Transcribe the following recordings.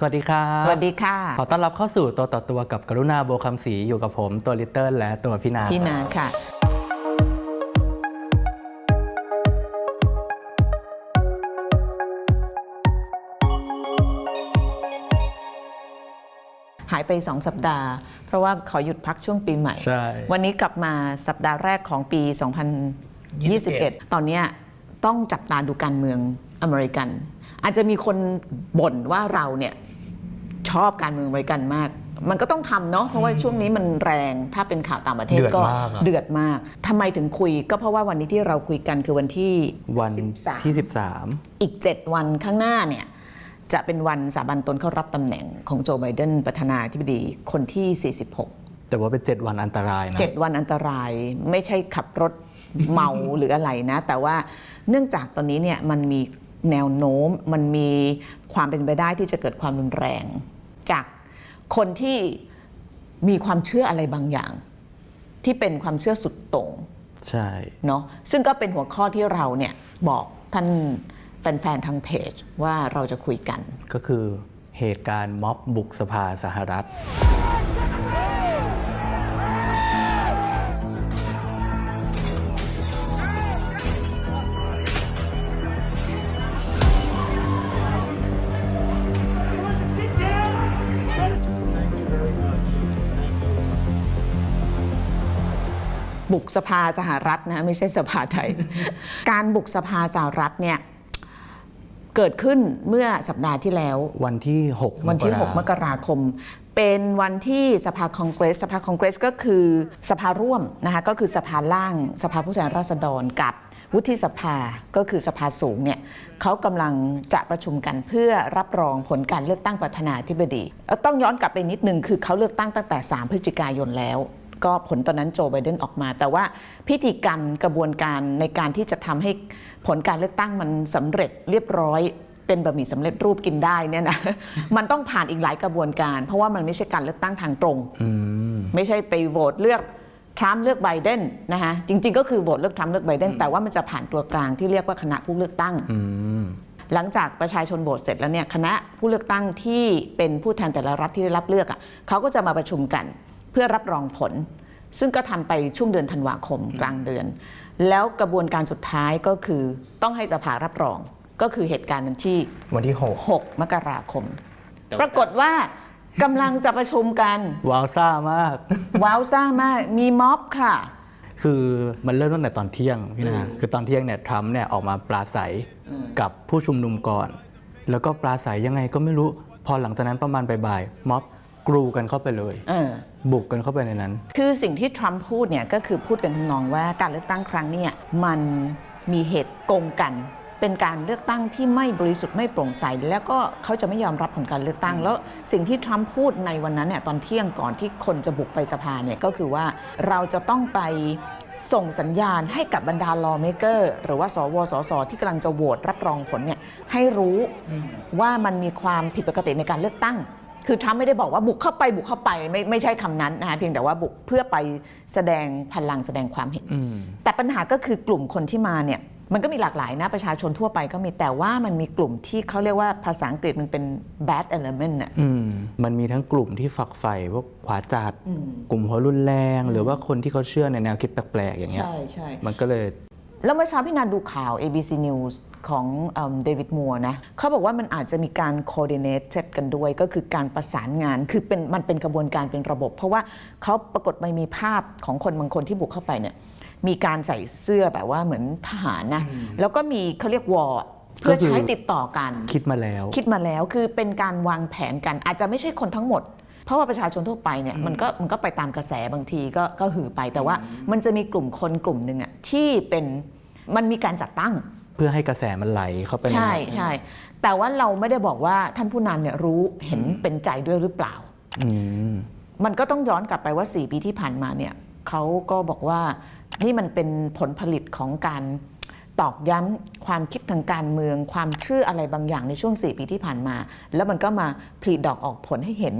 สวัสดีครับสวัสดีค่ะ ขอต้อนรับเข้าสู่ตัวต่อตัวกับกรุณาโบวคำศรีอยู่กับผมตัวลิตเติ้ลและตัวพี่นาพี่นาค่ะ หายไป 2 สัปดาห์ เพราะว่าขอหยุดพักช่วงปีใหม่ ใช่ วันนี้กลับมาสัปดาห์แรกของปี 2021 ตอนเนี้ยต้องจับตาดูการเมือง อเมริกัน อาจจะมีคนบ่นว่าเราเนี่ยชอบการเมืองอเมริกันมาก มันก็ต้องทำเนาะเพราะว่าช่วงนี้มันแรงถ้าเป็นข่าวต่างประเทศเดือดก็มากอะเดือดมากทำไมถึงคุย ก็เพราะว่าวันนี้ที่เราคุยกันคือวันที่วัน13ที่อีก 7 วันข้างหน้าเนี่ยจะเป็นวันสาบันตนเข้ารับตำแหน่งของโจไบเดนประธานาธิบดีคนที่ 46 13แต่ว่าเป็น 7 วันอันตรายนะเจ็ดวันอันตรายไม่ใช่ขับรถเมาหรืออะไรนะ แต่ว่าเนื่องจากตอนนี้เนี่ยมันมี แนวโน้มมันมีความเป็นไปได้ที่จะเกิดความรุนแรง จากคนที่มีความเชื่ออะไรบางอย่าง ที่เป็นความเชื่อสุดโต่งใช่เนาะซึ่งก็เป็นหัวข้อที่เราเนี่ยบอกท่านแฟนๆทางเพจว่าเราจะคุยกัน ก็คือเหตุการณ์ม็อบบุกสภาสหรัฐ บุกสภาสหรัฐนะไม่ใช่สภาไทย การบุกสภาสหรัฐเนี่ยเกิดขึ้นเมื่อสัปดาห์ที่แล้ว วันที่ 6 วันที่กรา6มกราคม เป็นวันที่สภาคองเกรส สภาคองเกรสก็คือสภาร่วมนะคะก็คือสภาล่าง สภาผู้แทนราษฎรกับวุฒิสภาก็คือสภาสูงเนี่ยเขากำลังจะประชุมกันเพื่อรับรองผลการเลือกตั้งประธานาธิบดีเอ่อต้องย้อนกลับไปนิดนึงคือเขาเลือกตั้งตั้งแต่ 3 พฤศจิกายนแล้ว ก็ผลตอนนั้นโจไบเดนออกมา แต่ว่าพิธีกรรมกระบวนการในการที่จะทำให้ผลการเลือกตั้งมันสำเร็จเรียบร้อยเป็นบะหมี่สำเร็จรูปกินได้เนี่ยนะมันต้องผ่านอีกหลายกระบวนการ เพราะว่ามันไม่ใช่การเลือกตั้งทางตรงอืมไม่ใช่ไปโหวตเลือกทรัมป์เลือกไบเดนนะคะจริง ๆ ก็คือโหวตเลือกทรัมป์เลือกไบเดนแต่ว่ามันจะผ่านตัวกลางที่เรียกว่าคณะผู้เลือกตั้งอืมหลังจากประชาชนโหวตเสร็จแล้วเนี่ยคณะผู้เลือกตั้งที่เป็นผู้แทนแต่ละรัฐที่ได้รับเลือกอะเขาก็จะมาประชุมกัน เพื่อรับรองผล ซึ่งก็ทำไปช่วงเดือนธันวาคมกลางเดือน แล้วกระบวนการสุดท้ายก็คือต้องให้สภารับรอง ก็คือเหตุการณ์นั้นที่วันที่6มกราคมปรากฏว่ากำลังจะประชุมกัน6ว้าวซ่ามาก ว้าวซ่ามากมีม็อบค่ะ คือมันเริ่มตั้งแต่ตอนเที่ยงพี่นาคือตอนเที่ยงเนี่ยทรัมป์เนี่ยออกมาปราศัยกับผู้ชุมนุมก่อน แล้วก็ปราศัยยังไงก็ไม่รู้ พอหลังจากนั้นประมาณบ่ายๆม็อบ กรูกันเข้าไปเลย เออ บุกกันเข้าไปในนั้น คือสิ่งที่ทรัมป์พูดเนี่ยก็คือพูดเป็นทำนองว่าการเลือกตั้งครั้งเนี้มันมีเหตุโกงกัน เป็นการเลือกตั้งที่ไม่บริสุทธิ์ไม่โปร่งใส แล้วก็เขาจะไม่ยอมรับผลการเลือกตั้ง แล้วสิ่งที่ทรัมป์พูดในวันนั้นเนี่ยตอนเที่ยงก่อนที่คนจะบุกไปสภาเนี่ยก็คือว่าเราจะต้องไปส่งสัญญาณให้กับบรรดา lawmaker หรือว่าสวสสที่กำลังจะโหวตรับรองผลเนี่ยให้รู้ว่ามันมีความผิดปกติในการเลือกตั้ง คือทรัมป์ไม่ได้บอกว่าบุกเข้าไปบุกเข้าไปไม่ไม่ใช่คำนั้นนะคะเพียงแต่ว่าบุกเพื่อไปแสดงพลังแสดงความเห็นอืมแต่ปัญหาก็คือกลุ่มคนที่มาเนี่ยมันก็มีหลากหลายนะประชาชนทั่วไปก็มีแต่ว่ามันมีกลุ่มที่เขาเรียกว่าภาษาอังกฤษมันเป็น bad element น่ะอืมมันมีทั้งกลุ่มที่ฝักใฝ่พวกขวาจัดกลุ่มหัวรุนแรง หรือว่าคนที่เขาเชื่อในแนวคิดแปลกๆอย่างเงี้ยใช่ใช่มันก็เลย แล้วเมื่อเช้าพี่นาดูข่าว ABC News ของเดวิดมัวนะเขาบอกว่ามันอาจจะมีการ coordinated กันด้วย ก็คือการประสานงานคือเป็นมันเป็นกระบวนการเป็นระบบ เพราะว่าเขาปรากฏไม่มีภาพของคนบางคนที่บุกเข้าไปเนี่ยมีการใส่เสื้อแบบว่าเหมือนทหารนะแล้วก็มีเขาเรียกวอร์เพื่อก็คือใช้ติดต่อกัน คิดมาแล้ว คิดมาแล้วคือเป็นการวางแผนกัน อาจจะไม่ใช่คนทั้งหมด เพราะว่าประชาชนทั่วไปเนี่ยมันก็มันก็ไปตามกระแสบางทีก็ก็หือไปแต่ว่ามันจะมีกลุ่มคนกลุ่มหนึ่งอะที่เป็นมันมีการจัดตั้ง เพื่อให้กระแสมันไหลเข้าไปในใช่ใช่แต่ว่าเราไม่ได้บอกว่าท่านผู้นำเนี่ยรู้เห็นเป็นใจด้วยหรือเปล่า อืมมันก็ต้องย้อนกลับไปว่า 4 ปีที่ผ่านมาเนี่ยเขาก็บอกว่านี่มันเป็นผลผลิตของการตอกย้ำความคิดทางการเมือง ความเชื่ออะไรบางอย่างในช่วง 4 ปีที่ผ่านมา แล้วมันก็มาผลิดอกออกผลให้เห็น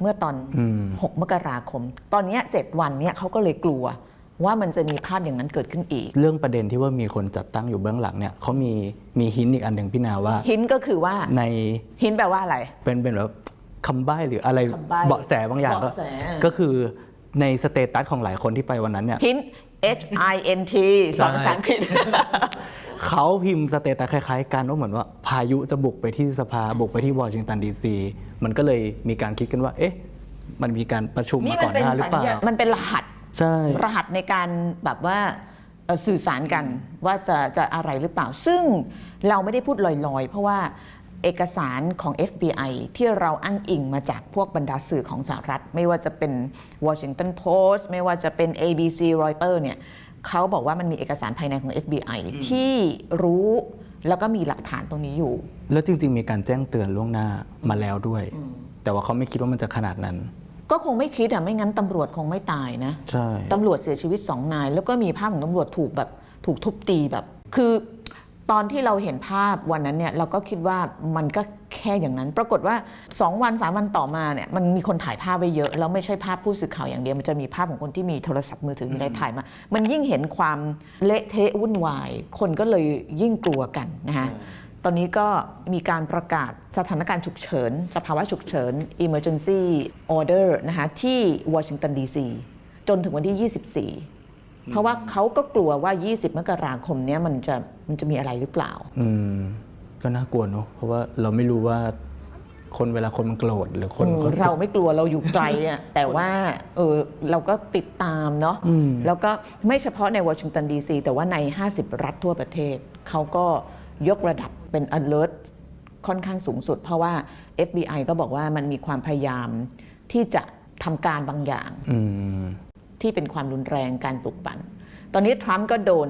เมื่อตอน อืม 6 มกราคม ตอนเนี้ย7วันเนี่ยเขาก็เลยกลัว ว่ามันจะมีภาพอย่างนั้นเกิดขึ้นอีก เรื่องประเด็นที่ว่ามีคนจัดตั้งอยู่เบื้องหลังเนี่ยเขามีมีหินอีกอันหนึ่งพี่นาว่า หินก็คือว่าในหินแปลว่าอะไร เป็นเป็นแบบคำใบ้หรืออะไรคำใบ้เบาะแสบางอย่างก็ เบาะแส ก็คือในสเตตัสของหลายคนที่ไปวันนั้นเนี่ย หิน H I N T สองภาษาอังกฤษ เขาพิมพ์สเตตัสคล้ายๆกันว่าเหมือนว่าพายุจะบุกไปที่สภาบุกไปที่วอชิงตันดีซีมันก็เลยมีการคิดกันว่า เอ๊ะ มันมีการประชุมนี่มามัก่อนนเป็นหน้าหรือสัญเปล่า ญามันเป็นรหัส ใช่ รหัสในการแบบว่าเอ่อสื่อสารกันว่าจะจะอะไรหรือเปล่า ซึ่งเราไม่ได้พูดลอยๆ เพราะว่าเอกสารของ FBI ที่เราอ้างอิงมาจากพวกบรรดาสื่อของสหรัฐ ไม่ว่าจะเป็น Washington Post ไม่ว่าจะเป็น ABC Reuters เนี่ยเขาบอกว่ามันมีเอกสารภายในของ FBI ที่รู้แล้วก็มีหลักฐานตรงนี้อยู่ แล้วจริง ๆ มีการแจ้งเตือนล่วงหน้ามาแล้วด้วย แต่ว่าเขาไม่คิดว่ามันจะขนาดนั้น ก็คงไม่คิดอะไม่งั้นตำรวจคงไม่ตายนะใช่ตำรวจเสียชีวิตสองนาย แล้วก็มีภาพของตำรวจถูกแบบถูกทุบตีแบบ คือตอนที่เราเห็นภาพวันนั้นเนี่ยเราก็คิดว่ามันก็แค่อย่างนั้น ปรากฏว่า 2 วัน3วันต่อมาเนี่ยมันมีคนถ่ายภาพไว้เยอะ แล้วไม่ใช่ภาพผู้สื่อข่าวอย่างเดียว มันจะมีภาพของคนที่มีโทรศัพท์มือถือมีอะไรถ่ายมา มันยิ่งเห็นความเละเทะวุ่นวาย คนก็เลยยิ่งกลัวกันนะคะ ตอนนี้ก็มีการประกาศสถานการณ์ฉุกเฉิน สภาวะฉุกเฉิน emergency order นะคะที่วอชิงตันดีซีจนถึงวันที่ 24 เพราะว่าเขาก็กลัวว่า 20 มกราคมเนี้ยมันจะมันจะมีอะไรหรือเปล่า อืม ก็น่ากลัวเนอะเพราะว่าเราไม่รู้ว่าคนเวลาคนมันโกรธหรือคนเขาเราไม่กลัวเราอยู่ไกลอะแต่ว่าเออเราก็ติดตามเนาะอืมแล้วก็ไม่เฉพาะในวอชิงตันดีซีแต่ว่าใน 50 รัฐทั่วประเทศเขาก็ ยกระดับเป็น alert ค่อนข้างสูงสุด เพราะว่า FBI ก็บอกว่ามันมีความพยายามที่จะทำการบางอย่างอืมที่เป็นความรุนแรงการปลุกปั่น ตอนนี้ทรัมป์ก็โดน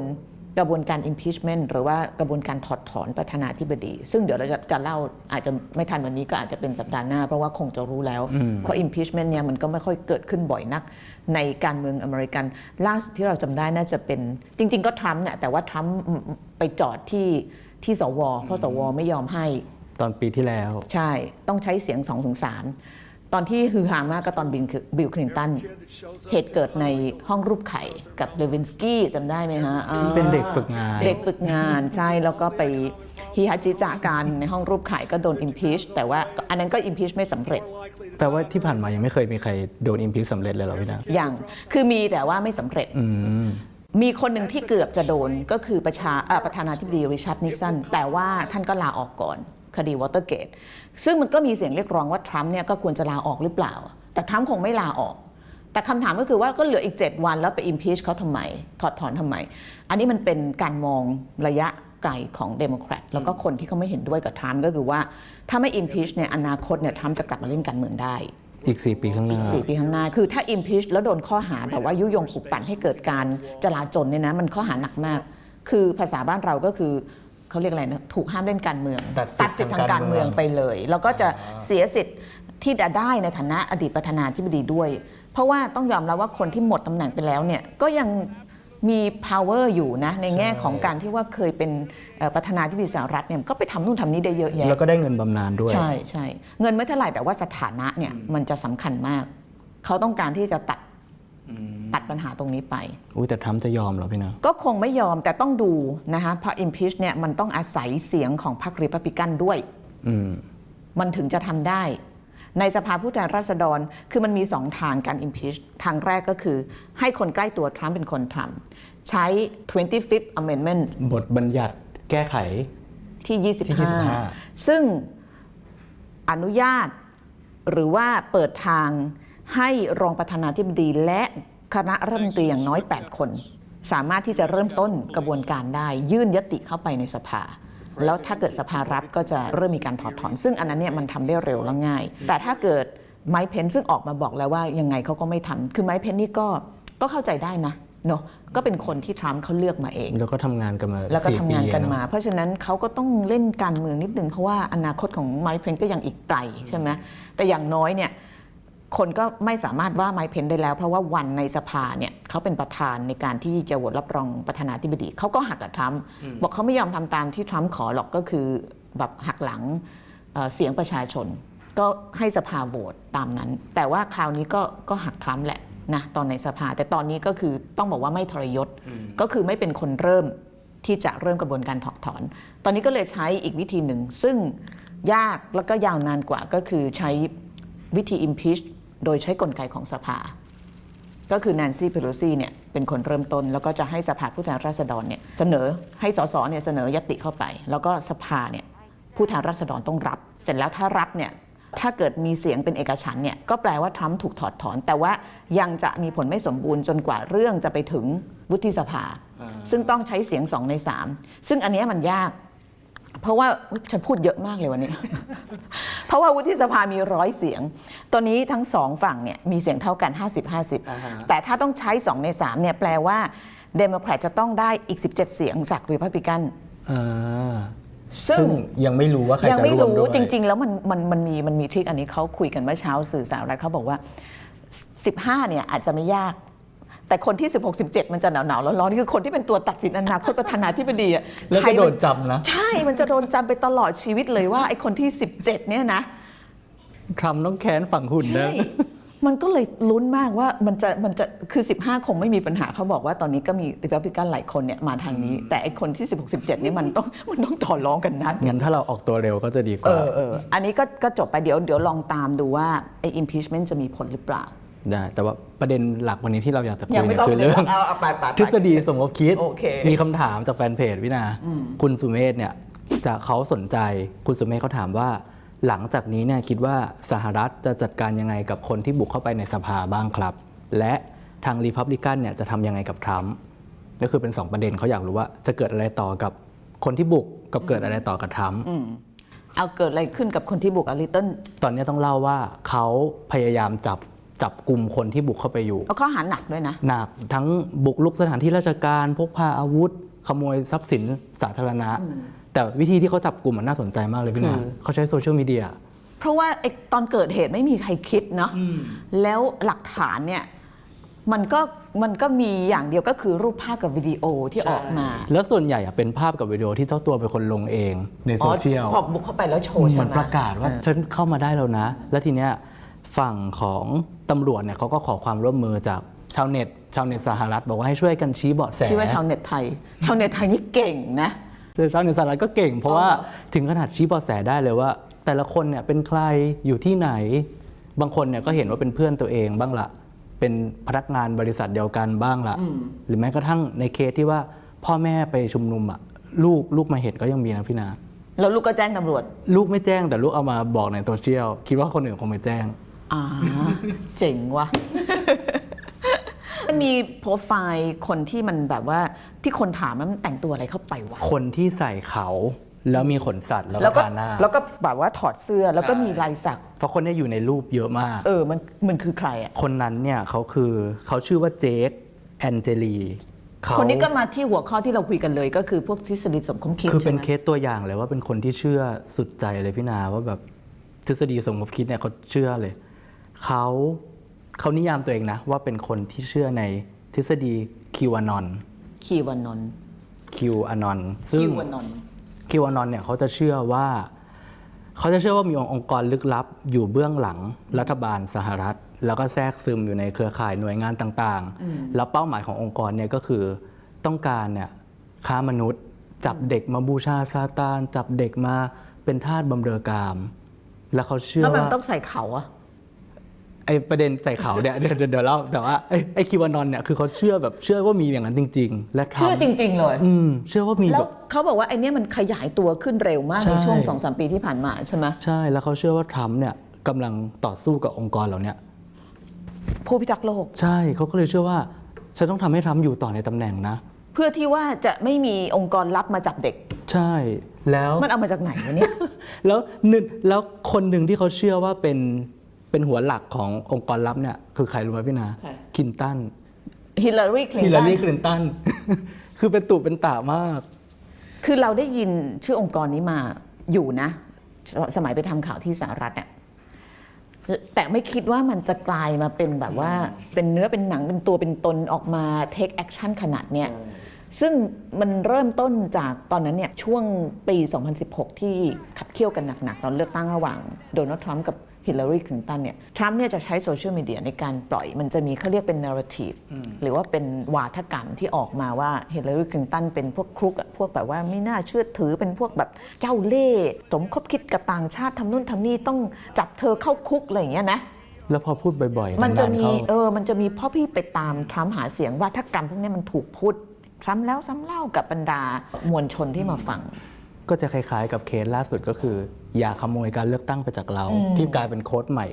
กระบวนการ impeachment หรือว่ากระบวนการถอดถอนประธานาธิบดี ซึ่งเดี๋ยวเราจะจะเล่าอาจจะไม่ทันวันนี้ก็อาจจะเป็นสัปดาห์หน้า เพราะว่าคงจะรู้แล้ว เพราะ impeachment เนี่ยมันก็ไม่ค่อยเกิดขึ้นบ่อยนัก ในการเมืองอเมริกัน ล่าสุดที่เราจำได้น่าจะเป็นจริง ๆ ก็ทรัมป์เนี่ยแต่ว่าทรัมป์ไปจอดที่ ที่สวเพราะสวไม่ยอมให้ ตอนปีที่แล้ว ใช่ต้องใช้เสียง2อถึงสตอนที่ฮือฮามากก็ตอนบิลบิลคลินตัน เหตุเกิดในห้องรูปไข่กับเลวินสกี้จำได้ไหมฮะอ่าเป็นเด็กฝึกงาน เด็กฝึกงานใช่แล้วก็ไปฮิฮาจิจาการในห้องรูปไข่ก็โดน impeach แต่ว่าอันนั้นก็ impeach ไม่สำเร็จ แต่ว่าที่ผ่านมายังไม่เคยมีใครโดนอิมพีสำเร็จเลยเหรอพี่นาอย่างคือมีแต่ว่าไม่สำเร็จอื มมีคนหนึ่งที่เกือบจะโดนก็คือประชาเอ่อประธานาธิบดีริชาร์ดนิกสันแต่ว่าท่านก็ลาออกก่อนคดีวอเตอร์เกตซึ่งมันก็มีเสียงเรียกร้องว่าทรัมป์เนี่ยก็ควรจะลาออกหรือเปล่า แต่ทรัมป์คงไม่ลาออก แต่คำถามก็คือว่าก็เหลืออีก 7 วันแล้วไป impeach เขาทำไม ถอดถอนทำไม อันนี้มันเป็นการมองระยะไกลของเดโมแครตแล้วก็คนที่เขาไม่เห็นด้วยกับทรัมป์ก็คือว่าถ้าไม่ impeach เนี่ยอนาคตเนี่ยทรัมป์จะกลับมาเล่นการเมืองได้ อีก 4 ปีข้างหน้า สี่ปีข้างหน้า คือถ้า impeach แล้วโดนข้อหาแบบว่ายุยงปลุกปั่นให้เกิดการจลาจลเนี่ยนะมันข้อหาหนักมาก คือภาษาบ้านเราก็คือเขาเรียกอะไรนะถูกห้ามเล่นการเมืองตัดสิทธิ์ทางการเมืองไปเลย แล้วก็จะเสียสิทธิ์ที่จะได้ในฐานะอดีตประธานาธิบดีด้วย เพราะว่าต้องยอมรับว่าคนที่หมดตำแหน่งไปแล้วเนี่ยก็ยัง มี power อยู่นะในแง่ของการที่ว่าเคยเป็นเอ่อประธานาธิบดีสหรัฐเนี่ยก็ไปทำนู่นทำนี่ได้เยอะแยะแล้วก็ได้เงินบำนาญด้วย ใช่ใช่เงินไม่เท่าไหร่แต่ว่าสถานะเนี่ยมันจะสำคัญมาก เขาต้องการที่จะตัดตัดปัญหาตรงนี้ไป อุ้ยแต่ทรัมป์จะยอมเหรอพี่นาก็คงไม่ยอมแต่ต้องดูนะคะเพราะ impeach เนี่ยมันต้องอาศัยเสียงของพรรคริพับลิกันด้วยอืมมันถึงจะทำได้ ในสภาผู้แทนราษฎร คือมันมีสองทางการ impeach ทางแรกก็คือ ให้คนใกล้ตัวทรัมป์เป็นคนทำใช้ 25th amendment บทบัญญัติแก้ไขที่ที่25 25 ซึ่งอนุญาตหรือว่าเปิดทางให้รองประธานาธิบดีและคณะรัฐมนตรีอย่างน้อย 8 คน สามารถที่จะเริ่มต้นกระบวนการได้ ยื่นยติเข้าไปในสภา แล้วถ้าเกิดสภารับก็จะเริ่มมีการถอดถอน ซึ่งอันนั้นเนี่ยมันทำได้เร็วและง่าย แต่ถ้าเกิดไมค์เพนซึ่งออกมาบอกแล้วว่ายังไงเขาก็ไม่ทำคือไมค์เพนนี่ก็ก็เข้าใจได้นะเนาะก็เป็นคนที่ทรัมป์เขาเลือกมาเอง แล้วก็ทำงานกันมาแล้วก็สี่ทำปีงานกันอะเอะมา เพราะฉะนั้นเขาก็ต้องเล่นการเมืองนิดนึง เพราะว่าอนาคตของไมค์เพนก็ยังอีกไกลใช่ไหมแต่อย่างน้อยเนี่ย คนก็ไม่สามารถว่าไมค์เพนได้แล้ว เพราะว่าวันในสภาเนี่ยเขาเป็นประธานในการที่จะโหวตรับรองประธานาธิบดีเขาก็หักกับทรัมป์บอกเขาไม่ยอมทำตามที่ทรัมป์ขอหรอกก็คือแบบหักหลังเอ่อเสียงประชาชน ก็ให้สภาโหวตตามนั้น แต่ว่าคราวนี้ก็ก็หักทรัมป์แหละนะตอนในสภา แต่ตอนนี้ก็คือต้องบอกว่าไม่ทรยศก็คือไม่เป็นคนเริ่มที่จะเริ่มกระบวนการถอดถอน ตอนนี้ก็เลยใช้อีกวิธีหนึ่ง ซึ่งยากแล้วก็ยาวนานกว่าก็คือใช้วิธี impeach โดยใช้กลไกของสภา ก็คือ Nancy Pelosi เนี่ยเป็นคนเริ่มต้น แล้วก็จะให้สภาผู้แทนราษฎรเนี่ยเสนอให้สสเนี่ยเสนอยติเข้าไป แล้วก็สภาเนี่ยผู้แทนราษฎรต้องรับ เสร็จแล้วถ้ารับเนี่ยถ้าเกิดมีเสียงเป็นเอกฉันท์เนี่ยก็แปลว่าทรัมป์ถูกถอดถอน แต่ว่ายังจะมีผลไม่สมบูรณ์จนกว่าเรื่องจะไปถึงวุฒิสภา ซึ่งต้องใช้เสียงสองในสามซึ่งอันเนี้ยมันยาก เพราะว่าอุ๊ยฉันพูดเยอะมากเลยวันนี้ เพราะว่าวุฒิสภามีร้อยเสียง ตอนนี้ทั้งสองฝั่งเนี่ยมีเสียงเท่ากันอ่าฮะ50-50 แต่ถ้าต้องใช้ 2 ใน 3 เนี่ยแปลว่าเดโมแครตจะต้องได้อีก 17 เสียงจากรีพับลิกันอ่าซึ่งซึ่งยังไม่รู้ว่าใครยังจะไม่ร่วมรู้ด้วยจริง ๆ แล้วมันมันมันมีมันมีทริคอันนี้เขาคุยกันเมื่อเช้าสื่อสารรัฐเขาบอกว่า 15 เนี่ยอาจจะไม่ยาก แต่คนที่ 16 17 มันจะหนาวหนาวๆร้อนๆนี่คือคนที่เป็นตัวตัดสินอนาคตประธานาธิบดีอะแล้วใครจะเป็โดนจำนะ ใช่มันจะโดนจำไปตลอดชีวิตเลยว่าไอ้คนที่ 17 เนี่ยนะทรัมป์ต้องแค้นฝั่งหุ่นนะ ใช่มันก็เลยลุ้นมากว่ามันจะมันจะคือ 15 คงไม่มีปัญหาเขาบอกว่าตอนนี้ก็มีริพับลิกันหลายคนเนี่ยมาทางนี้ แต่ไอ้คนที่ 16 17เนี่ยมันต้องมันต้องต่อรองกันนัดงั้นถ้าเราออกตัวเร็วก็จะดีกเอว่า อเอออันนี้ก็ก็จบไปเดี๋ยวเดี๋ยวลองตามดูว่าไอ้ impeachment จะมีผลหรือเปล่า ได้แต่ว่าประเด็นหลักวันนี้ที่เราอยากจะคุยัยงไม่เนี่ยต้องคือเรื่อง เอาเอาไปไปไป ทฤษฎีสมคบคิด โอเคมีคำถามจากแฟนเพจวินาคุณสุเมธเนี่ยจะเขาสนใจคุณสุเมธเขาถามว่า หลังจากนี้เนี่ยคิดว่าสหรัฐจะจัดการยังไงกับคนที่บุกเข้าไปในสภาบ้างครับ และทางรีพับลิกันเนี่ยจะทำยังไงกับทรัมป์ก็คือเป็น 2 ประเด็นเขาอยากรู้ว่าจะเกิดอะไรต่อกับคนที่บุกกับเกิดอะไรต่อกับทรัมป์อืมเอาเกิดอะไรขึ้นกับคนที่บุกอลิตเติ้ลตอนนี้ต้องเล่าว่าเขาพยายามจับ จับกลุ่มคนที่บุกเข้าไปอยู่เอาข้อหาหนักด้วยนะหนักทั้งบุกรุกสถานที่ราชการพกพาอาวุธ ขโมยทรัพย์สินสาธารณะ แต่วิธีที่เขาจับกลุ่มมันน่าสนใจมากเลยพี่นาคือเขาใช้โซเชียลมีเดียเพราะว่าไอ้ตอนเกิดเหตุไม่มีใครคิดเนาะแล้วหลักฐานเนี่ยมันก็มันก็มีอย่างเดียวก็คือรูปภาพกับวิดีโอที่ออกมา แล้วส่วนใหญ่อะเป็นภาพกับวิดีโอที่เจ้าตัวเป็นคนลงเองในโซเชียลพอบุกเข้าไปแล้วโชว์เหใช่มือนไหมประกาศว่าเออฉันเข้ามาได้แล้วนะ แล้วทีเนี้ยฝั่งของ ตำรวจเนี่ยเขาก็ขอความร่วมมือจากชาวเน็ต ชาวเน็ตสหรัฐบอกว่าให้ช่วยกันชี้เบาะแส คิดว่าชาวเน็ตไทย ชาวเน็ตไทยนี่เก่งนะ ชาวเน็ตสหรัฐก็เก่ง เพราะว่าอ๋อเหรอถึงขนาดชี้เบาะแสได้เลยว่า แต่ละคนเนี่ยเป็นใครอยู่ที่ไหน บางคนเนี่ยก็เห็นว่าเป็นเพื่อนตัวเองบ้างละเป็นพนักงานบริษัทเดียวกันบ้างละหรือแม้กระทั่งในเคสที่ว่าพ่อแม่ไปชุมนุมอะลูกลูกมาเห็นก็ยังมีนะพี่นาแล้วลูกก็แจ้งตำรวจ ลูกไม่แจ้งแต่ลูกเอามาบอกในโซเชียลคิดว่าคนอื่นคงไม่แจ้ง อ่าเจ๋งว่ะ มันมีโปรไฟล์คนที่มันแบบว่าที่คนถามว่ามันแต่งตัวอะไรเข้าไปวะ คนที่ใส่เขา แล้วมีขนสัตว์แล้วแล้วก็ก็ทาหน้าแล้วก็แบบว่าถอดเสื้อแล้วก็ใช่มีลายสัก เพราะคนเนี้อยู่ในรูปเยอะมาก เออ มันมันคือใครอะ คนนั้นเนี่ยเขาคือเขาชื่อว่าเจคแอนเจลีเขาคนนี้ก็มาที่หัวข้อที่เราคุยกันเลยก็คือพวกทฤษฎีสมคบคิดคือเป็นใช่ไหมเคสตัวอย่างเลยว่าเป็นคนที่เชื่อสุดใจเลยพี่นาว่าแบบทฤษฎีสมคบคิดเนี่ยเขาเชื่อเลย เขาเขานิยามตัวเองนะ ว่าเป็นคนที่เชื่อในทฤษฎีคิวานอนคีวานนท์คิวานอนซึ่งคิวานนท์คิวานอนเนี่ยเขาจะเชื่อว่า เขาจะเชื่อว่ามีองค์กรลึกลับ อยู่เบื้องหลังรัฐบาลสหรัฐ แล้วก็แทรกซึมอยู่ในเครือข่ายหน่วยงานต่างๆ แล้วเป้าหมายขององค์กรเนี่ยก็คือต้องการเนี่ยค้ามนุษย์ จับเด็กมาบูชาซาตาน จับเด็กมาเป็นทาสบำเรอกาม แล้วเขาเชื่อแล้วมันว่า ต้องใส่เขาอะ ไอ้ประเด็นใส่เขาเนี่ยเดี๋ยวเดี๋ยวเดี๋ยวเล่าแต่ว่าไอ้ไอ้คิวานอนเนี่ยคือเขาเชื่อแบบเชื่อว่ามีอย่างนั้นจริง ๆ และทำเชื่อจริง ๆ เลย อืมเชื่อว่ามีแล้แบวบ เขาบอกว่าไอ้เนี่ยมันขยายตัวขึ้นเร็วมากใช่ ในช่วงสองสามปีที่ผ่านมาใช่ไหมใช่แล้วเขาเชื่อว่าทรัมป์เนี่ยกำลังต่อสู้กับองค์กรเหล่าเนี้ยผู้พิทักษ์โลก ใช่เขาก็เลยเชื่อว่าฉันต้องทำให้ทรัมป์อยู่ต่อในตำแหน่งนะ เพื่อที่ว่าจะไม่มีองค์กรลับมาจับเด็ก ใช่แล้ว มันเอามาจากไหนวะเนี่ย แล้วหนึ่งแล้วคนหนึ่งที่เขาเชื่อว่าเป็น เป็นหัวหลักขององค์กรลับเนี่ยคือใครรู้ไหมพี่นาใคร คินตันฮิลลารีคลินฮิลลาตันรีคลินตัน คือเป็นตุเป็นตามาก คือเราได้ยินชื่อองค์กรนี้มาอยู่นะ สมัยไปทำข่าวที่สหรัฐเนี่ยแต่ไม่คิดว่ามันจะกลายมาเป็นแบบว่าเป็นเนื้อเป็นหนังเป็นตัวเป็นตนออกมา take action ขนาดเนี้ย ซึ่งมันเริ่มต้นจากตอนนั้นเนี่ยช่วงปี 2016 ที่ขับเคี่ยวกันหนัก ๆ ตอนเลือกตั้งระหว่างโดนัลด์ทรัมป์กับ ฮิลลารีคลินตันเนี่ยทรัมป์เนี่ยจะใช้โซเชียลมีเดียในการปล่อย มันจะมีเขาเรียกเป็น narrative หรือว่าเป็นวาทกรรมที่ออกมาว่าฮิลลารีคลินตันเป็นพวกครุกอะพวกแบบว่าไม่น่าเชื่อถือเป็นพวกแบบเจ้าเล่ห์สมคบคิดกับต่างชาติทำนู่นทำนี่ต้องจับเธอเข้าคุกอะไรอย่างเงี้ยนะแล้วพอพูดบ่อยๆ มันจะนานๆมีเข้าเออ มันจะมีพ่อพี่ไปตามทรัมป์หาเสียงว่าถ้ากรรมพวกนี้มันถูกพูดซ้ำแล้วซ้ำเล่ากับบรรดามวลชนที่มาฟัง ก็จะคล้ายๆ กับเคสล่าสุดก็คือ อย่าขโมยการเลือกตั้งไปจากเรา ที่กลายเป็นโค้ดใหม่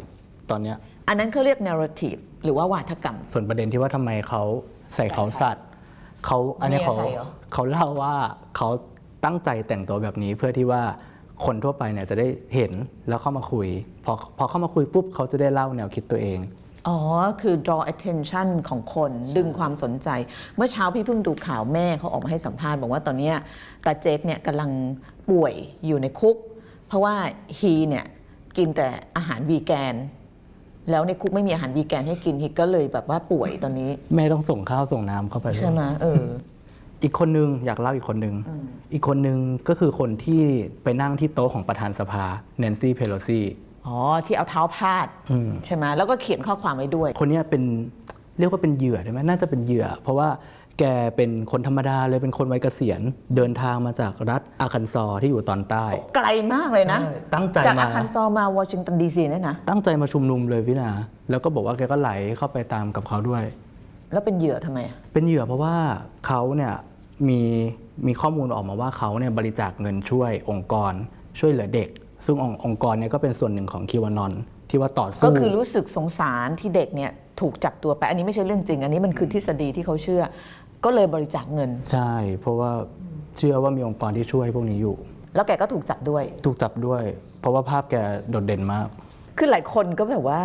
ตอนเนี้ยอันนั้นเขาเรียก narrative หรือว่าวาทกรรม ส่วนประเด็นที่ว่าทำไมเขาใส่เขาสัตว์เขาอันนี้เขาเมียใส่เหรอ เขาเล่าว่าเขาตั้งใจแต่งตัวแบบนี้เพื่อที่ว่าคนทั่วไปเนี่ยจะได้เห็นแล้วเข้ามาคุยพอพอเข้ามาคุยปุ๊บเขาจะได้เล่าแนวคิดตัวเอง อ๋อ คือ draw attention ของคนดึงความสนใจ เมื่อเช้าพี่เพิ่งดูข่าวแม่เขาออกมาให้สัมภาษณ์ บอกว่าตอนเนี้ยตาเจคเนี่ยกำลังป่วยอยู่ในคุก เพราะว่าฮีเนี่ยกินแต่อาหารวีแกน แล้วในคุกไม่มีอาหารวีแกนให้กินฮีก็เลยแบบว่าป่วยตอนนี้แม่ต้องส่งข้าวส่งน้ำเข้าไปเลยใช่ไหมเออ อีกคนนึงอยากเล่าอีกคนนึง อีกคนนึงก็คือคนที่ไปนั่งที่โต๊ะของประธานสภาแนนซี่เพโลซี อ๋อที่เอาเท้าพาดใช่ไหมแล้วก็เขียนข้อความไว้ด้วย คนเนี้ยเป็นเรียกว่าเป็นเหยื่อได้ไหมน่าจะเป็นเหยื่อ เพราะว่าแกเป็นคนธรรมดาเลยเป็นคนวัยเกษียณ เดินทางมาจากรัฐอาคันซอร์ที่อยู่ตอนใต้ ไกลมากเลยนะใช่ตั้งใจจากมาอาคันซอมาวอชิงตันดีซีเนี่ยนะตั้งใจมาชุมนุมเลยพี่นาแล้วก็บอกว่าแกก็ไหลเข้าไปตามกับเขาด้วย แล้วเป็นเหยื่อทำไมอะเป็นเหยื่อเพราะว่าเขาเนี่ยมีมีข้อมูลออกมาว่าเขาเนี่ยบริจาคเงินช่วยองค์กรช่วยเหลือเด็ก ซึ่งองค์องค์กรเนี่ยก็เป็นส่วนหนึ่งของคิวานอนที่ว่าต่อสู้ก็คือรู้สึกสงสารที่เด็กเนี่ยถูกจับตัวไป อันนี้ไม่ใช่เรื่องจริง อันนี้มันคือทฤษฎีที่เขาเชื่อ ก็เลยบริจาคเงิน ใช่ เพราะว่าเชื่อว่ามีองค์กรที่ช่วยพวกนี้อยู่ แล้วแกก็ถูกจับด้วย ถูกจับด้วย เพราะว่าภาพแกโดดเด่นมาก คือหลายคนก็แบบว่า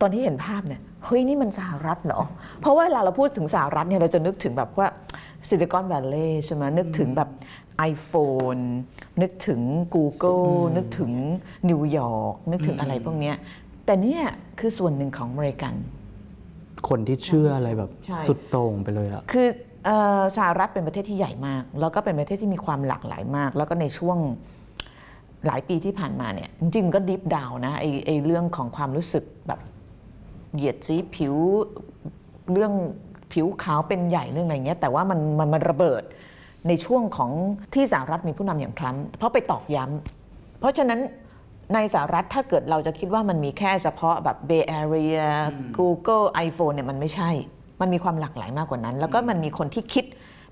ตอนที่เห็นภาพเนี่ยเฮ้ยนี่มันสหรัฐเหรอ เพราะว่าเวลาเราพูดถึงสหรัฐเนี่ยเราจะนึกถึงแบบว่าซิลิคอน v วล l e y ใช่ไหมนึกถึงแบบ iPhone นึกถึง Google นึกถึงนิวยอร์กนึกถึงอะไรพวกเนี้ยแต่เนี่ยคือส่วนหนึ่งของอเมริกัน คนที่เชื่ออะไรแบบใช่สุดโต่งไปเลยอะคือเออสหรัฐเป็นประเทศที่ใหญ่มาก แล้วก็เป็นประเทศที่มีความหลากหลายมาก แล้วก็ในช่วงหลายปีที่ผ่านมาเนี่ย จริงๆก็ดิฟดาวนะไอไอเรื่องของความรู้สึกแบบเหยียดสีผิวเรื่องผิวขาวเป็นใหญ่เรื่องอะไรเงี้ยแต่ว่ามันมันมันระเบิด ในช่วงของที่สหรัฐมีผู้นำอย่างทรัมป์เพราะไปตอกย้ำเพราะฉะนั้นในสหรัฐถ้าเกิดเราจะคิดว่ามันมีแค่เฉพาะแบบ Bay Area Google iPhone เนี่ยมันไม่ใช่ มันมีความหลากหลายมากกว่านั้น แล้วก็มันมีคนที่คิด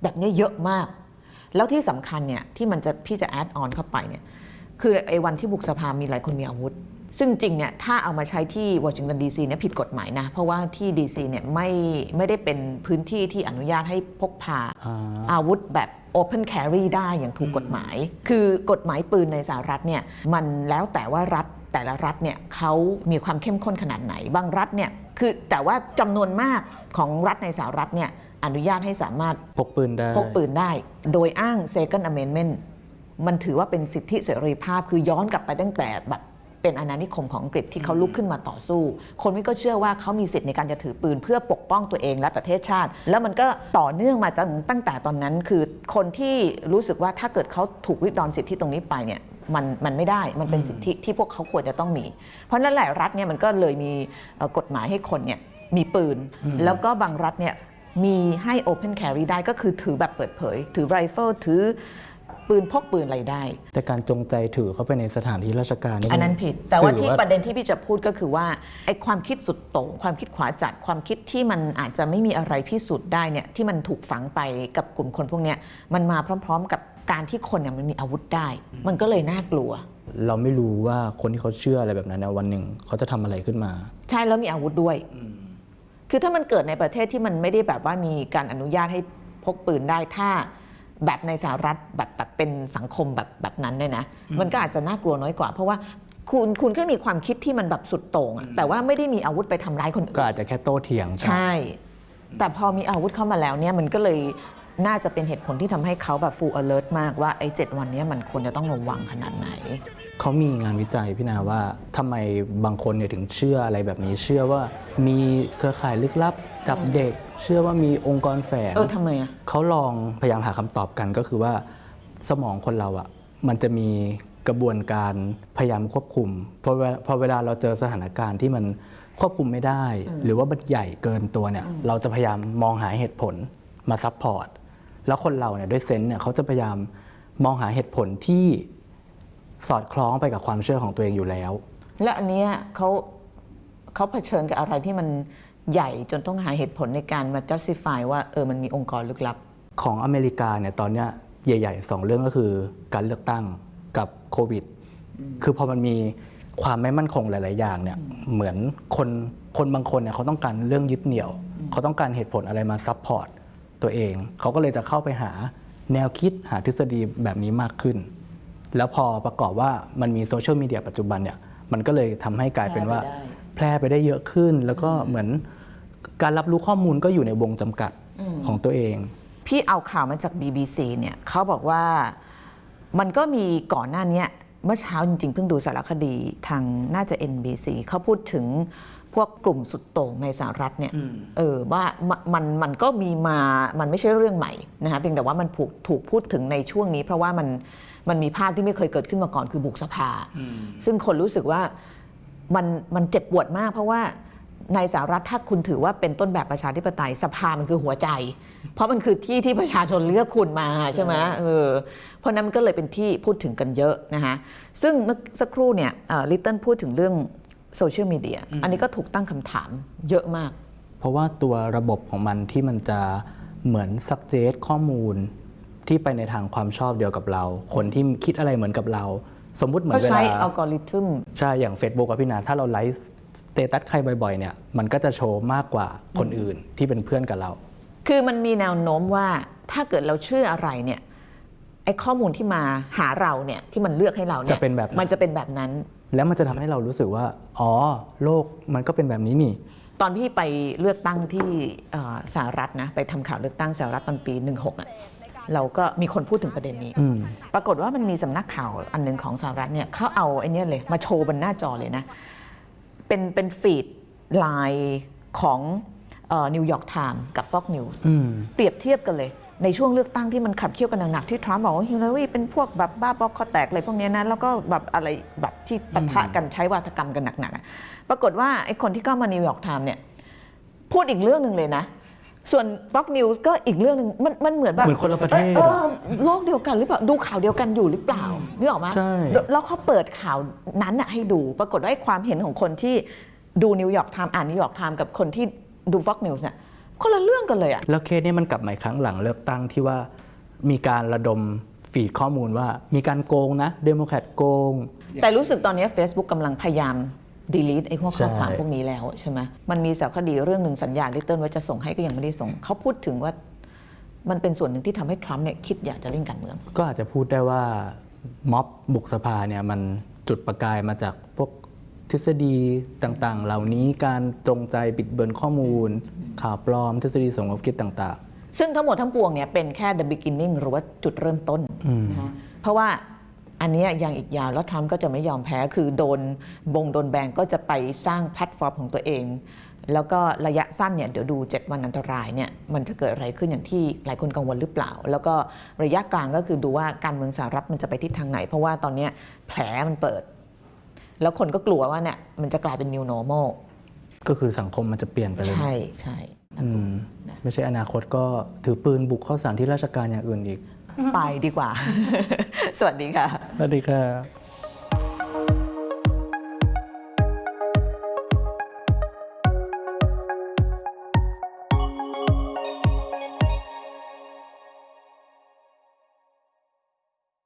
แบบนี้เยอะมาก แล้วที่สำคัญเนี่ยที่มันจะพี่จะแอดออนเข้าไปเนี่ยคือไอ้วันที่บุกสภามีหลายคนมีอาวุธ ซึ่งจริงเนี่ยถ้าเอามาใช้ที่วอชิงตันดีซีเนี่ยผิดกฎหมายนะ เพราะว่าที่ดีซีเนี่ยไม่ไม่ได้เป็นพื้นที่ที่อนุญาตให้พกพาอ่าอาวุธแบบ Open Carry ได้อย่างถูกกฎหมาย คือกฎหมายปืนในสหรัฐเนี่ยมันแล้วแต่ว่ารัฐแต่ละรัฐเนี่ยเขามีความเข้มข้นขนาดไหน บางรัฐเนี่ยคือแต่ว่าจำนวนมากของรัฐในสหรัฐเนี่ยอนุญาตให้สามารถพกปืนได้พกปืนได้ โดยอ้าง Second Amendment มันถือว่าเป็นสิทธิเสรีภาพคือย้อนกลับไปตั้งแต่แบบ เป็นอาณานิคมของอังกฤษที่เขาลุกขึ้นมาต่อสู้ คนนี้ก็เชื่อว่าเขามีสิทธิ์ในการจะถือปืนเพื่อปกป้องตัวเองและประเทศชาติ แล้วมันก็ต่อเนื่องมาจนตั้งแต่ตอนนั้น คือคนที่รู้สึกว่าถ้าเกิดเขาถูกริดรอนสิทธิตรงนี้ไปเนี่ยมันมันไม่ได้ มันเป็นสิทธิที่พวกเขาควรจะต้องมี เพราะฉะนั้นหลายรัฐเนี่ยมันก็เลยมีเอ่อกฎหมายให้คนเนี่ยมีปืน แล้วก็บางรัฐเนี่ยมีให้ Open Carry ได้ก็คือถือแบบเปิดเผย ถือไรเฟิลถือ ปืนพกปืนอะไรได้ แต่การจงใจถือเข้าไปในสถานที่ราชการนี่อันนั้นผิด แต่ว่าสื่ที่ประเด็นที่พี่จะพูดก็คือว่าไอ้ความคิดสุดโต่งความคิดขวาจัดความคิดที่มันอาจจะไม่มีอะไรพิสูจน์ได้เนี่ยที่มันถูกฝังไปกับกลุ่มคนพวกเนี้ยมันมาพร้อม ๆ กับการที่คนเนี่ยมันมีอาวุธได้ มันก็เลยน่ากลัว เราไม่รู้ว่าคนที่เขาเชื่ออะไรแบบนั้นนะวันหนึ่งเขาจะทำอะไรขึ้นมา ใช่แล้วมีอาวุธด้วยคือถ้ามันเกิดในประเทศที่มันไม่ได้แบบว่ามีการอนุญาตให้พกปืนได้ถ้า แบบในสหรัฐแบบแบบเป็นสังคมแบบแบบนั้นเนี่ยนะมันก็อาจจะน่ากลัวน้อยกว่า เพราะว่าคุณคุณแค่มีความคิดที่มันแบบสุดโต่งอะแต่ว่าไม่ได้มีอาวุธไปทำร้ายคนอื่นก็อาจจะแค่โต้เถียงกัน ใช่ แต่พอมีอาวุธเข้ามาแล้วเนี่ยมันก็เลย น่าจะเป็นเหตุผลที่ทำให้เขาแบบ full alert มากว่าไอ้เจ็ดวันเนี้ยมันควรจะต้องระวังขนาดไหน เขามีงานวิจัยพี่นาว่าทำไมบางคนเนี่ยถึงเชื่ออะไรแบบนี้ เชื่อว่ามีเครือข่ายลึกลับจับเด็ก เชื่อว่ามีองค์กรแฝง เออทำไมอะ เขาลองพยายามหาคำตอบกันก็คือว่าสมองคนเราอะ่ะมันจะมีกระบวนการพยายามควบคุมพอเวลาพอเวลาเราเจอสถานการณ์ที่มันควบคุมไม่ได้ หรือว่ามันใหญ่เกินตัวเนี่ยเราจะพยายามมองหาเหตุผลมาซับพอร์ต แล้วคนเราเนี่ยด้วยเซนส์เนี่ยเขาจะพยายามมองหาเหตุผลที่สอดคล้องไปกับความเชื่อของตัวเองอยู่แล้ว และอันเนี้ยเขาเขาเผชิญกับอะไรที่มันใหญ่จนต้องหาเหตุผลในการมา justify ว่าเออมันมีองค์กรลึกลับ ของอเมริกาเนี่ยตอนเนี้ยใหญ่ๆสองเรื่องก็คือการเลือกตั้งกับโควิด คือพอมันมีความไม่มั่นคงหลาย ๆ อย่างเนี่ยเหมือนคนคนบางคนเนี่ยเขาต้องการเรื่องยึดเหนี่ยว เขาต้องการเหตุผลอะไรมาซับพอร์ต ตัวเอง เขาก็เลยจะเข้าไปหาแนวคิดหาทฤษฎีแบบนี้มากขึ้น แล้วพอประกอบว่ามันมีโซเชียลมีเดียปัจจุบันเนี่ยมันก็เลยทำให้กลายเป็นว่า แพร่ไปได้เยอะขึ้น แล้วก็เหมือนการรับรู้ข้อมูลก็อยู่ในวงจำกัดของตัวเอง พี่เอาข่าวมาจาก BBC เนี่ยเขาบอกว่ามันก็มีก่อนหน้าเนี้ยเมื่อเช้าจริงๆ เพิ่งดูสารคดีทางน่าจะ NBC เขาพูดถึง พวกกลุ่มสุดโต่งในสหรัฐเนี่ยเออว่ามันมันมันก็มีมามันไม่ใช่เรื่องใหม่นะคะเพียงแต่ว่ามันถูกถูกพูดถึงในช่วงนี้ เพราะว่ามันมันมีภาพที่ไม่เคยเกิดขึ้นมาก่อนคือบุกสภา ซึ่งคนรู้สึกว่ามันมันเจ็บปวดมาก เพราะว่าในสหรัฐถ้าคุณถือว่าเป็นต้นแบบประชาธิปไตยสภามันคือหัวใจ เพราะมันคือที่ที่ประชาชนเลือกคุณมาใช่ไหมเออเพราะนั้นมันก็เลยเป็นที่พูดถึงกันเยอะนะคะซึ่งเมื่อสักครู่เนี่ยลิตเติ้ลพูดถึงเรื่อง โซเชียลมีเดียอันนี้ก็ถูกตั้งคำถามเยอะมาก เพราะว่าตัวระบบของมันที่มันจะเหมือนสักเจตข้อมูลที่ไปในทางความชอบเดียวกับเรา คนที่คิดอะไรเหมือนกับเรา สมมุติเหมือเขานเวใช้ลาอัลกอริทึมใช่อย่าง Facebook อะพี่นาถ้าเราไลฟ์สเตตัสใครบ่อยๆเนี่ยมันก็จะโชว์มากกว่าคนอื่นที่เป็นเพื่อนกับเรา คือมันมีแนวโน้มว่าถ้าเกิดเราเชื่ออะไรเนี่ยไอ้ข้อมูลที่มาหาเราเนี่ยที่มันเลือกให้เราเนี่ยจะเป็นแบบนั้นมันจะเป็นแบบนั้น แล้วมันจะทำให้เรารู้สึกว่า อ๋อ โลกมันก็เป็นแบบนี้นี่ ตอนพี่ไปเลือกตั้งที่เอ่อสหรัฐนะ ไปทำข่าวเลือกตั้งสหรัฐตอนปี 16อะเราก็มีคนพูดถึงประเด็นนี้อืมปรากฏว่ามันมีสำนักข่าวอันหนึ่งของสหรัฐเนี่ยเขาเอาไอ้เนี่ยเลยมาโชว์บนหน้าจอเลยนะ เป็นเป็นฟีดไลน์ของนิวยอร์กไทม์กับ Fox News อืมเปรียบเทียบกันเลย ในช่วงเลือกตั้งที่มันขับเคี่ยวกันหนักๆที่ทรัมป์บอกว่าฮิลลารีเป็นพวกแบบบ้าบอคอแตกอะไรพวกเนี้ยนะแล้วก็แบบอะไรแบบที่ปะทะกันใช้วาทกรรมกันหนักๆอะปรากฏว่าไอ้คนที่เข้ามานิวยอร์กไทม์เนี่ยพูดอีกเรื่องหนึ่งเลยนะ ส่วน Fox News ก็อีกเรื่องหนึ่งมันมันเหมือนแบบเหมือนคนละประเทศเออโลกเดียวกันหรือเปล่าดูข่าวเดียวกันอยู่หรือเปล่านึกออกไหมใช่แล้วเขาเปิดข่าวนั้นน่ะให้ดูปรากฏว่าไอ้ความเห็นของคนที่ดูนิวยอร์กไทม์อ่านนิวยอร์กไทม์กับคนที่ดู Fox News เนี่ย คนละเรื่องกันเลยอะแล้วเคสนี้มันกลับมาอีกครั้งหลังเลือกตั้งที่ว่ามีการระดมฟีดข้อมูลว่ามีการโกงนะเดโมแครตโกง แต่รู้สึกตอนนี้ Facebook กำลังพยายาม delete ไอ้พวกข้อความใช่พวกนี้แล้วใช่ไหมมันมีสารคดีเรื่องหนึ่งสัญญาลิตเติ้ลว่าจะส่งให้ก็ยังไม่ได้ส่ง เขาพูดถึงว่ามันเป็นส่วนหนึ่งที่ทำให้ทรัมป์เนี่ยคิดอยากจะเล่นการเมือง ก็อาจจะพูดได้ว่าม็อบบุกสภาเนี่ยมันจุดประกายมาจากพวกท ฤษฎีต่างๆ เหล่านี้การจงใจบิดเบือนข้อมูล ข่าวปลอม ทฤษฎีสมคบคิดต่างซึ่งทั้งหมดทั้งปวงเนี่ยเป็นแค่ the beginning หรือว่าจุดเริ่มต้นนะคะเพราะว่าอันเนี้ยยังอีกยาวแล้วทรัมป์ก็จะไม่ยอมแพ้คือโดนบงโดนแบนก็จะไปสร้างแพลตฟอร์มของตัวเอง แล้วก็ระยะสั้นเนี่ยเดี๋ยวดู 7 วันอันตรายเนี่ยมันจะเกิดอะไรขึ้นอย่างที่หลายคนกังวลหรือเปล่า แล้วก็ระยะกลางก็คือดูว่าการเมืองสหรัฐมันจะไปทิศทางไหน เพราะว่าตอนเนี้ยแผลมันเปิด แล้วคนก็กลัวว่าเนี่ยมันจะกลายเป็น new normal ๆก็คือสังคมมันจะเปลี่ยนไปเลยใช่ใช่อืมไม่ใช่อนาคตก็ถือปืนบุกเข้าสถานที่ราชการอย่างอื่นอีก ไปดีกว่า สวัสดีค่ะ สวัสดีครับ